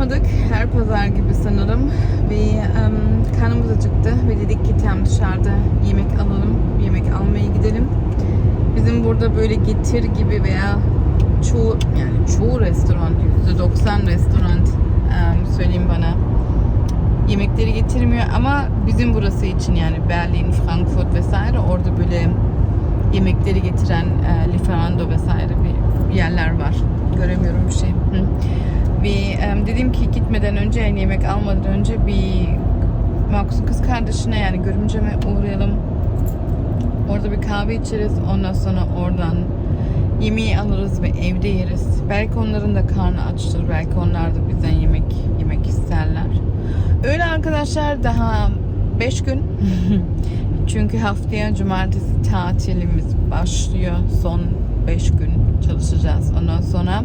yapmadık. Her pazar gibi sanırım. Bir karnımız acıktı ve dedik ki tam dışarıda yemek alalım. Yemek almaya gidelim. Bizim burada böyle getir gibi veya çoğu yani çoğu restoran %90 restoran söyleyeyim bana yemekleri getirmiyor ama bizim burası için yani Berlin, Frankfurt vesaire orada böyle yemekleri getiren e, Lieferando vesaire bir yerler var. Göremiyorum bir şey. Hı. Ve dedim ki gitmeden önce yani yemek almadan önce bir Markus'un kız kardeşine yani görümceme uğrayalım. Orada bir kahve içeriz. Ondan sonra oradan yemeği alırız ve evde yeriz. Belki onların da karnı açtır. Belki onlar da bizden yemek yemek isterler. Öyle arkadaşlar daha 5 gün. Çünkü haftaya cumartesi tatilimiz başlıyor. Son 5 gün çalışacağız. Ondan sonra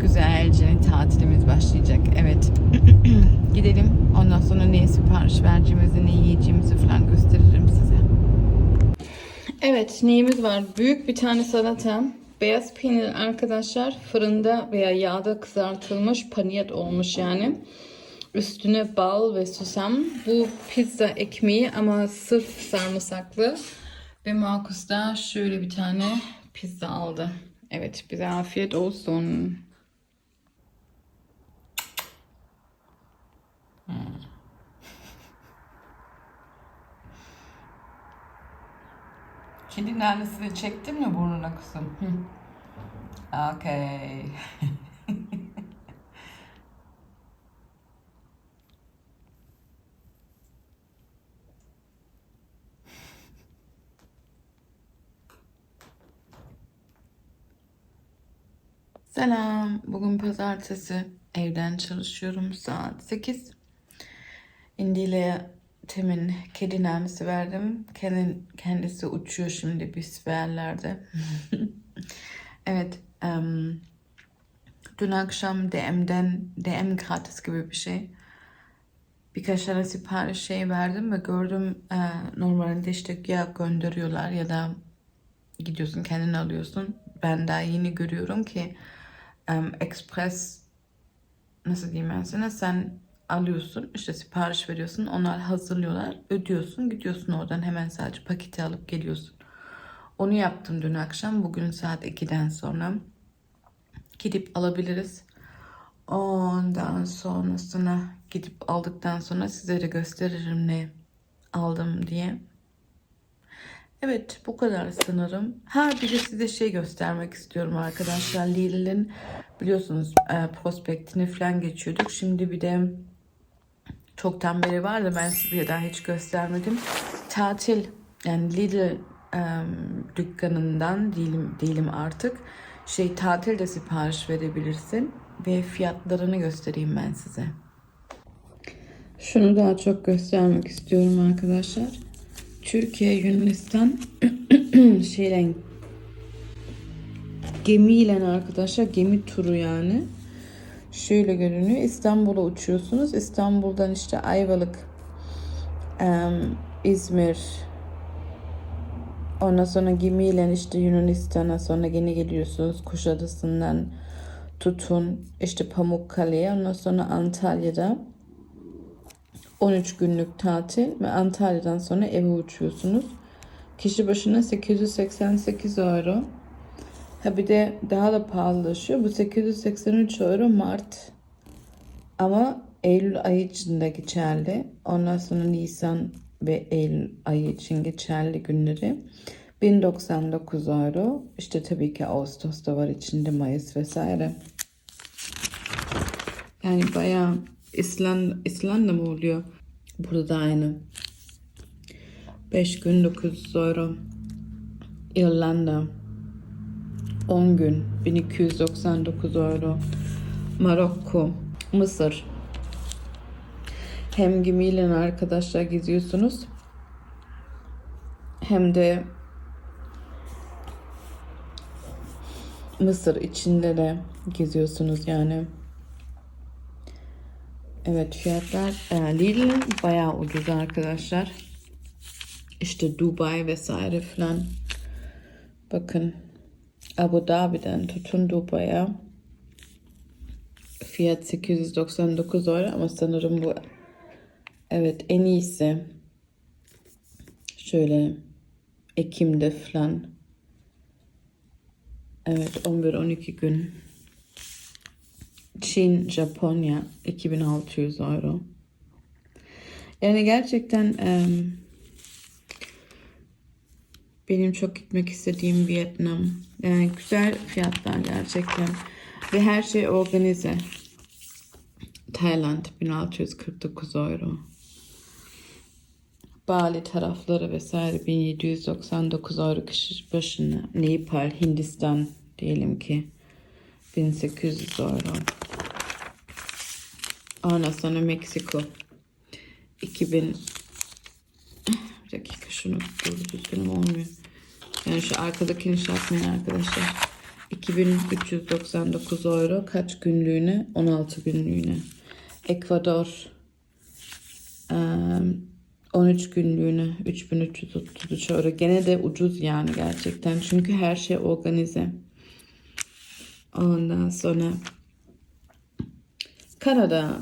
güzelce tatilimiz başlayacak. Evet. Gidelim. Ondan sonra neye sipariş vereceğimizi, ne yiyeceğimizi falan gösteririm size. Evet, neyimiz var? Büyük bir tane salata. Beyaz peynir arkadaşlar fırında veya yağda kızartılmış paniyet olmuş yani. Üstüne bal ve susam. Bu pizza ekmeği ama sırf sarımsaklı. Ve Markus da şöyle bir tane pizza aldı. Evet bize afiyet olsun. Hmm. Kedi nanesini çektin mi burnuna kızım? Okey. Selam. Bugün pazartesi. Evden çalışıyorum. Saat 8. İndile Tim'in kedi namesi verdim. Kendin, kendisi uçuyor şimdi biz yerlerde. evet. em, dün akşam DM'den DM gratis gibi bir şey. Birkaç tane sipariş şey verdim ve gördüm e, normalde işte ya gönderiyorlar ya da gidiyorsun kendin alıyorsun. Ben daha yeni görüyorum ki em, Express nasıl diyeyim ben sana sen alıyorsun işte sipariş veriyorsun onlar hazırlıyorlar ödüyorsun gidiyorsun oradan hemen sadece paketi alıp geliyorsun. Onu yaptım dün akşam bugün saat 2'den sonra gidip alabiliriz. Ondan sonrasına gidip aldıktan sonra size de gösteririm ne aldım diye. Evet bu kadar sanırım. Ha bir de size şey göstermek istiyorum arkadaşlar. Lidl'in biliyorsunuz e, prospektini falan geçiyorduk. Şimdi bir de çoktan beri var da ben size daha hiç göstermedim. Tatil yani Lidl e, dükkanından değilim, değilim artık. Şey tatil de sipariş verebilirsin ve fiyatlarını göstereyim ben size. Şunu daha çok göstermek istiyorum arkadaşlar. Türkiye Yunanistan şeyle gemiyle arkadaşlar gemi turu yani. Şöyle görünüyor. İstanbul'a uçuyorsunuz. İstanbul'dan işte Ayvalık, İzmir, ondan sonra gemiyle işte Yunanistan'a sonra gene geliyorsunuz. Kuşadası'ndan tutun işte Pamukkale'ye ondan sonra Antalya'da 13 günlük tatil ve Antalya'dan sonra eve uçuyorsunuz. Kişi başına 888 euro. Ha bir de daha da pahalılaşıyor. Bu 883 euro Mart. Ama Eylül ayı için de geçerli. Ondan sonra Nisan ve Eylül ayı için geçerli günleri. 1099 euro. İşte tabii ki Ağustos'ta var içinde Mayıs vesaire. Yani bayağı İsland, İslanda mı oluyor? Burada da aynı. 5 gün 900 euro. İrlanda 10 gün 1299 euro. Marokko, Mısır. Hem gemiyle arkadaşlar geziyorsunuz. Hem de Mısır içinde de geziyorsunuz yani. Evet fiyatlar e, Lidl bayağı ucuz arkadaşlar. İşte Dubai vesaire falan. Bakın Abu Dhabi'den tutun Dubai'ye. Fiyat 899 euro ama sanırım bu evet en iyisi. Şöyle Ekim'de falan. Evet 11-12 gün. Çin, Japonya 2600 euro. Yani gerçekten em, benim çok gitmek istediğim Vietnam. Yani güzel fiyatlar gerçekten. Ve her şey organize. Tayland 1649 euro. Bali tarafları vesaire 1799 euro kişi başına. Nepal, Hindistan diyelim ki 1800 euro. Ondan sonra Meksiko 2000 bir dakika şunu doğru düzgün olmuyor. Yani şu arkadakini yapmayın arkadaşlar. 2399 euro kaç günlüğüne? 16 günlüğüne. Ekvador eee, 13 günlüğüne 3333 euro. Gene de ucuz yani gerçekten. Çünkü her şey organize. Ondan sonra Kanada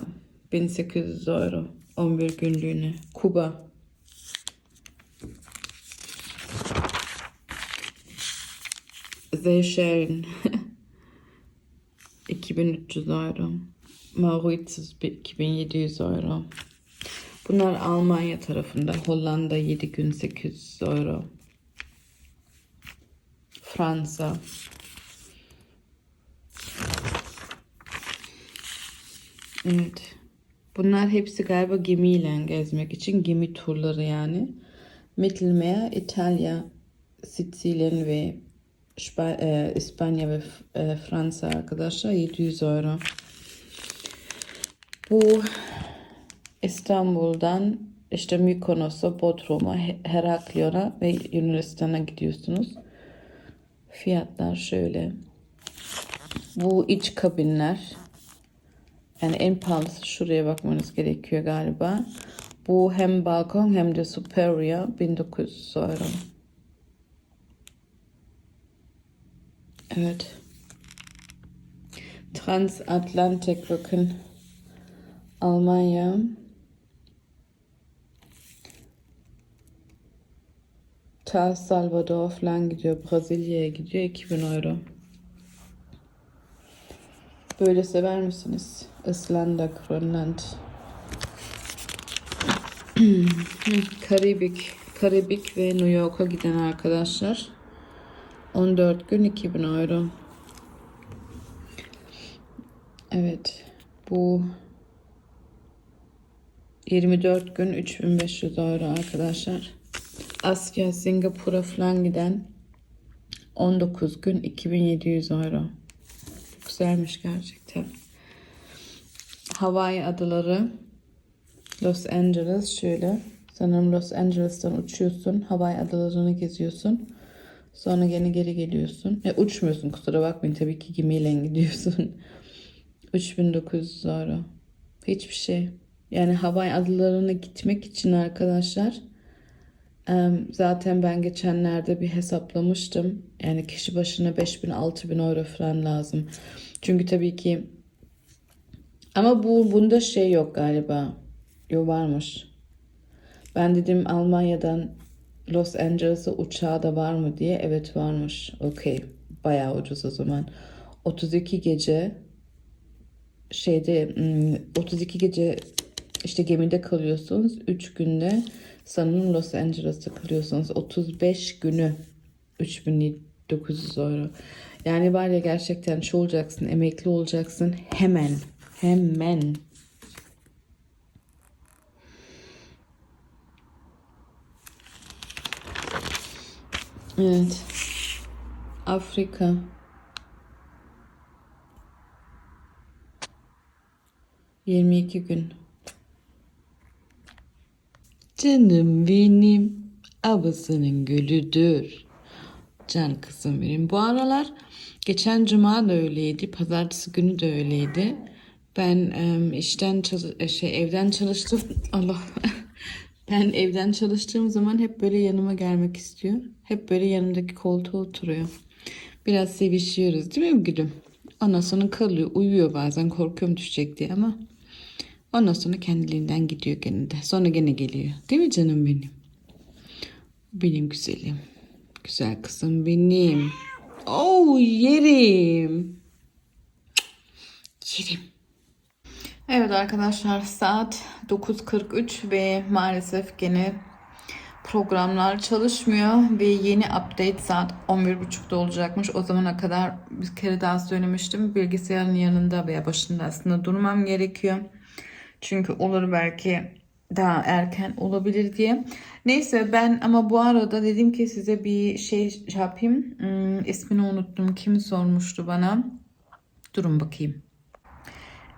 1800 euro 11 günlüğüne. Kuba Seychellen 2300 euro. Mauritius 2700 euro. Bunlar Almanya tarafında. Hollanda 7 gün 800 euro. Fransa. Evet. Bunlar hepsi galiba gemiyle gezmek için gemi turları yani. Mittelmeer, İtalya, Sicilya ve İspanya ve e, Fransa arkadaşlar 700 euro. Bu İstanbul'dan işte Mykonos'a, Bodrum'a, He- Heraklion'a ve Yunanistan'a gidiyorsunuz. Fiyatlar şöyle. Bu iç kabinler. Yani en pahalısı şuraya bakmanız gerekiyor galiba. Bu hem balkon hem de superior 1900 euro. Evet. Transatlantik bakın. Almanya. Ta Salvador falan gidiyor. Brezilya'ya gidiyor. 2000 euro. Böyle sever misiniz? İslanda, Grönland. Karibik. Karibik ve New York'a giden arkadaşlar. 14 gün 2000 euro. Evet. Bu 24 gün 3500 euro arkadaşlar. Asya, Singapur'a falan giden 19 gün 2700 euro. Güzelmiş gerçekten. Hawaii adaları Los Angeles şöyle. Sanırım Los Angeles'tan uçuyorsun. Hawaii adalarını geziyorsun. Sonra gene geri geliyorsun. E, uçmuyorsun kusura bakmayın. Tabii ki gemiyle gidiyorsun. 3900 euro. Hiçbir şey. Yani Hawaii adalarına gitmek için arkadaşlar zaten ben geçenlerde bir hesaplamıştım. Yani kişi başına 5000 6000 euro falan lazım. Çünkü tabii ki ama bu bunda şey yok galiba. Yok varmış. Ben dedim Almanya'dan Los Angeles'a uçağı da var mı diye. Evet varmış. Okey. Bayağı ucuz o zaman. 32 gece şeyde hmm, 32 gece işte gemide kalıyorsunuz. 3 günde sanırım Los Angeles'ta kalıyorsunuz. 35 günü 3900 euro. Yani var ya gerçekten şey olacaksın, emekli olacaksın hemen. Hemen. Evet. Afrika. Yirmi iki gün. Canım benim abasının gülüdür. Can kızım benim. Bu aralar geçen cuma da öyleydi. Pazartesi günü de öyleydi. Ben em, işten çalı- şey evden çalıştım. Allah. Ben evden çalıştığım zaman hep böyle yanıma gelmek istiyor. Hep böyle yanımdaki koltuğa oturuyor. Biraz sevişiyoruz değil mi gülüm? Ondan sonra kalıyor. Uyuyor bazen. Korkuyorum düşecek diye ama. Ondan sonra kendiliğinden gidiyor gene de. Sonra gene geliyor. Değil mi canım benim? Benim güzelim. Güzel kızım benim. Oh yerim. Yerim. Evet arkadaşlar saat 9.43 ve maalesef gene programlar çalışmıyor ve yeni update saat 11.30'da olacakmış. O zamana kadar bir kere daha söylemiştim. Bilgisayarın yanında veya başında aslında durmam gerekiyor. Çünkü olur belki daha erken olabilir diye. Neyse ben ama bu arada dedim ki size bir şey yapayım. Hmm, ismini unuttum. Kim sormuştu bana? Durun bakayım.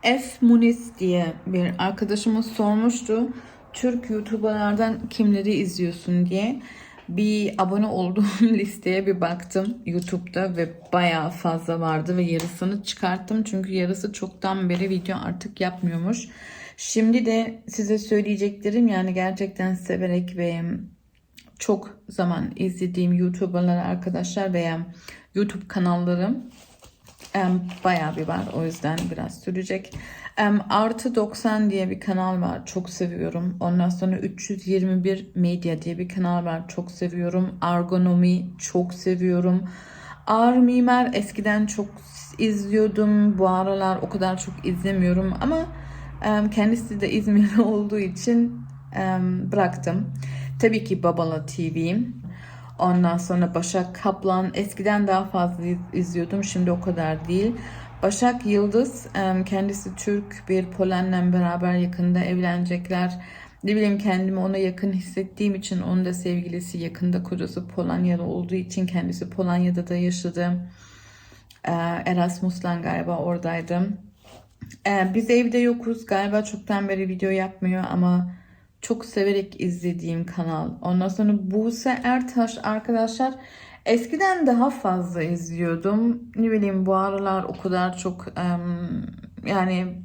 F Muniz diye bir arkadaşımız sormuştu. Türk YouTuber'lardan kimleri izliyorsun diye. Bir abone olduğum listeye bir baktım YouTube'da ve bayağı fazla vardı ve yarısını çıkarttım. Çünkü yarısı çoktan beri video artık yapmıyormuş. Şimdi de size söyleyeceklerim yani gerçekten severek ve çok zaman izlediğim YouTuber'lar arkadaşlar veya YouTube kanallarım Em, bayağı bir var o yüzden biraz sürecek. Artı 90 diye bir kanal var çok seviyorum. Ondan sonra 321 Media diye bir kanal var çok seviyorum. Argonomi çok seviyorum. Ağır Mimar eskiden çok izliyordum. Bu aralar o kadar çok izlemiyorum ama kendisi de İzmirli olduğu için bıraktım. Tabii ki Babala TV. Ondan sonra Başak Kaplan. Eskiden daha fazla iz- izliyordum. Şimdi o kadar değil. Başak Yıldız. Kendisi Türk. Bir Polen'le beraber yakında evlenecekler. Ne bileyim kendimi ona yakın hissettiğim için onun da sevgilisi yakında kocası Polonyalı olduğu için kendisi Polonya'da da yaşadı. Ee, Erasmus'la galiba oradaydım. Ee, biz evde yokuz. Galiba çoktan beri video yapmıyor ama çok severek izlediğim kanal. Ondan sonra Buse Ertaş arkadaşlar eskiden daha fazla izliyordum. Ne bileyim bu aralar o kadar çok yani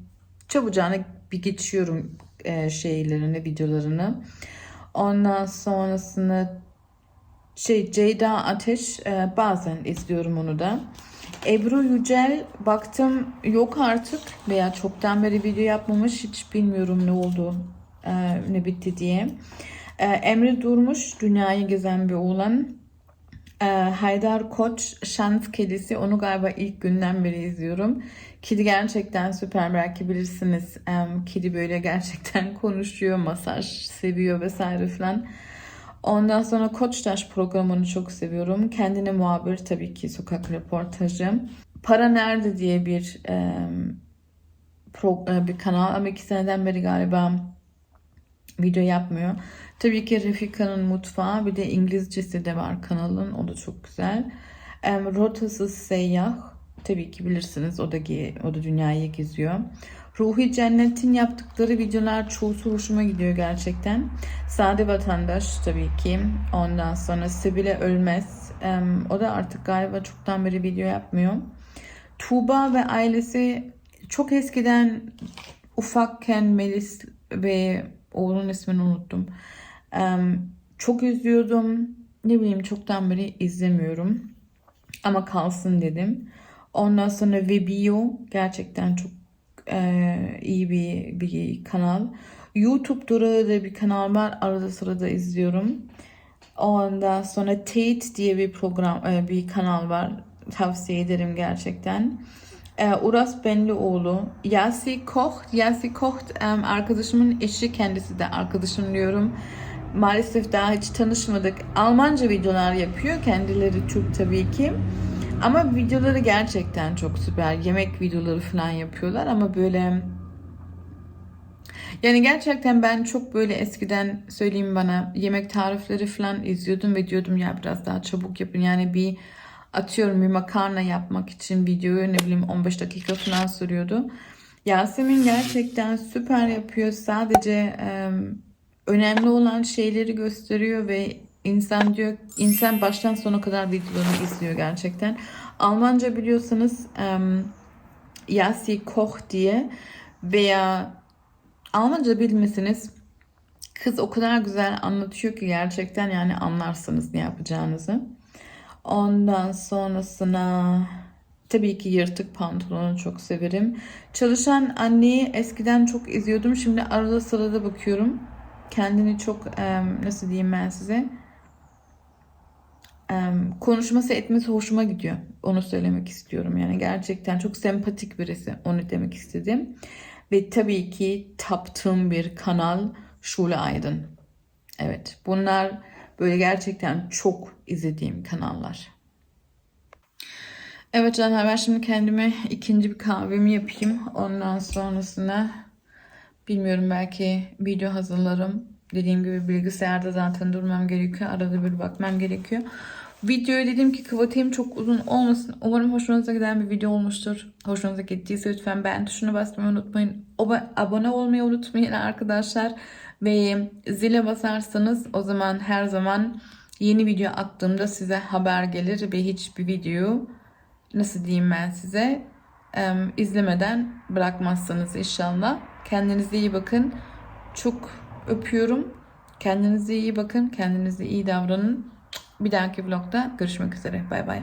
çabucağına bir geçiyorum e, şeylerini, videolarını. Ondan sonrasında şey Ceyda Ateş e, bazen izliyorum onu da. Ebru Yücel baktım yok artık veya çoktan beri video yapmamış hiç bilmiyorum ne oldu e, ne bitti diye. E, Emre Durmuş dünyayı gezen bir oğlan. E, Haydar Koç Şans Kedisi onu galiba ilk günden beri izliyorum. Kedi gerçekten süper belki bilirsiniz. E, kedi böyle gerçekten konuşuyor, masaj seviyor vesaire filan. Ondan sonra Koçtaş programını çok seviyorum. Kendine muhabir tabii ki sokak röportajı. Para Nerede diye bir e, pro- e, bir kanal ama iki seneden beri galiba video yapmıyor. Tabii ki Refika'nın mutfağı bir de İngilizcesi de var kanalın. O da çok güzel. Em, Rotasız Seyyah. Tabii ki bilirsiniz. O da, o da dünyayı geziyor. Ruhi Cennet'in yaptıkları videolar çoğusu hoşuma gidiyor gerçekten. Sade Vatandaş tabii ki. Ondan sonra Sibile Ölmez. Em, o da artık galiba çoktan beri video yapmıyor. Tuğba ve ailesi çok eskiden ufakken Melis ve oğlun ismini unuttum. Çok izliyordum. Ne bileyim çoktan beri izlemiyorum. Ama kalsın dedim. Ondan sonra Vebio gerçekten çok e, iyi bir bir kanal. YouTube'da da bir kanal var. Arada sırada izliyorum. Ondan sonra Tate diye bir program, e, bir kanal var. Tavsiye ederim gerçekten. E, Uras Benlioğlu, Yasi Koch, Yasi Koch em, arkadaşımın eşi kendisi de arkadaşım diyorum. Maalesef daha hiç tanışmadık. Almanca videolar yapıyor. Kendileri Türk tabii ki. Ama videoları gerçekten çok süper. Yemek videoları falan yapıyorlar ama böyle yani gerçekten ben çok böyle eskiden söyleyeyim bana yemek tarifleri falan izliyordum ve diyordum ya biraz daha çabuk yapın. Yani bir atıyorum bir makarna yapmak için videoyu ne bileyim 15 dakika falan sürüyordu. Yasemin gerçekten süper yapıyor. Sadece em, önemli olan şeyleri gösteriyor ve insan diyor insan baştan sona kadar videolarını izliyor gerçekten. Almanca biliyorsanız um, Yasi Koch diye veya Almanca bilmesiniz kız o kadar güzel anlatıyor ki gerçekten yani anlarsınız ne yapacağınızı. Ondan sonrasına tabii ki yırtık pantolonu çok severim. Çalışan anneyi eskiden çok izliyordum. Şimdi arada sırada bakıyorum. Kendini çok nasıl diyeyim ben size konuşması etmesi hoşuma gidiyor. Onu söylemek istiyorum. Yani gerçekten çok sempatik birisi. Onu demek istedim. Ve tabii ki taptığım bir kanal Şule Aydın. Evet bunlar böyle gerçekten çok izlediğim kanallar. Evet canlar ben şimdi kendime ikinci bir kahvemi yapayım. Ondan sonrasında bilmiyorum belki video hazırlarım. Dediğim gibi bilgisayarda zaten durmam gerekiyor. Arada bir bakmam gerekiyor. Videoyu dedim ki kapatayım çok uzun olmasın. Umarım hoşunuza giden bir video olmuştur. Hoşunuza gittiyse lütfen beğen tuşuna basmayı unutmayın. Abone olmayı unutmayın arkadaşlar. Ve zile basarsanız o zaman her zaman yeni video attığımda size haber gelir ve hiçbir videoyu nasıl diyeyim ben size em, izlemeden bırakmazsanız inşallah. Kendinize iyi bakın. Çok öpüyorum. Kendinize iyi bakın. Kendinize iyi davranın. Bir dahaki vlogda görüşmek üzere. Bay bay.